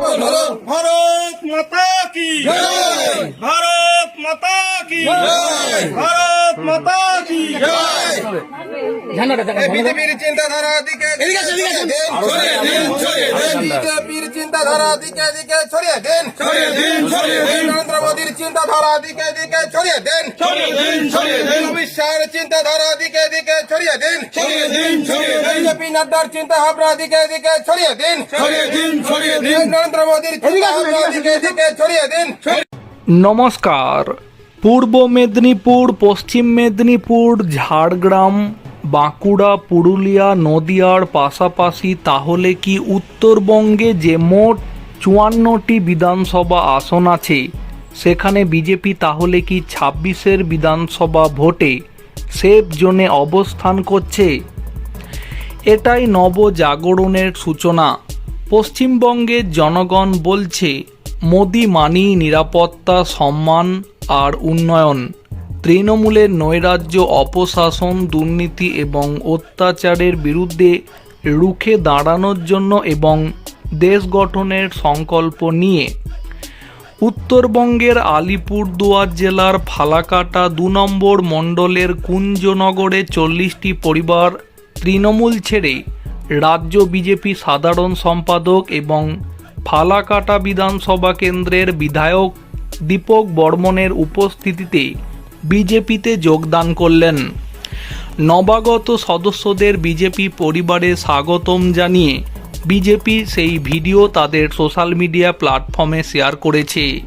ভারত মাতা কি ভারত মাতা কি ভারত মাতা কি বিজেপির চিন্তাধারা দিকে বিজেপির চিন্তাধারা দিকে দিকে ছড়িয়ে দেন। নরেন্দ্র মোদীর চিন্তাধারা দিকে দিকে ছড়িয়ে দেন। অমিত শাহের চিন্তাধারা দিকে দিকে ছড়িয়ে দিন। বিজেপি নাড্ডার চিন্তা দিকে দিকে ছড়িয়ে দিন। নরেন্দ্র মোদীর চিন্তা দিকে দিকে ছড়িয়ে দিন। নমস্কার। পূর্ব মেদিনীপুর পশ্চিম মেদিনীপুর ঝাড়গ্রাম বাঁকুড়া, পুরুলিয়া, নদিয়ার পাশাপাশি তাহলে কি উত্তরবঙ্গে যে মোট চুয়ান্নটি বিধানসভা আসন আছে, সেখানে বিজেপি তাহলে কি ছাব্বিশের বিধানসভা ভোটে সেফ জোনে অবস্থান করছে? এটাই নবজাগরণের সূচনা। পশ্চিমবঙ্গের জনগণ বলছে, মোদি মানি নিরাপত্তা, সম্মান আর উন্নয়ন। তৃণমূলের নৈরাজ্য, অপশাসন, দুর্নীতি এবং অত্যাচারের বিরুদ্ধে রুখে দাঁড়ানোর জন্য এবং দেশ গঠনের সংকল্প নিয়ে। উত্তরবঙ্গের আলিপুরদুয়ার জেলার ফালাকাটা দু নম্বর মণ্ডলের কুঞ্জনগরে চল্লিশটি পরিবার তৃণমূল ছেড়ে রাজ্য বিজেপি সাধারণ সম্পাদক এবং ফালাকাটা বিধানসভা কেন্দ্রের বিধায়ক দীপক বর্মনের উপস্থিতিতে বিজেপিতে যোগদান করলেন। নবাগত সদস্যদের বিজেপি পরিবারে স্বাগতম জানিয়ে বিজেপি সেই ভিডিও তাদের সোশ্যাল মিডিয়া প্ল্যাটফর্মে শেয়ার করেছে।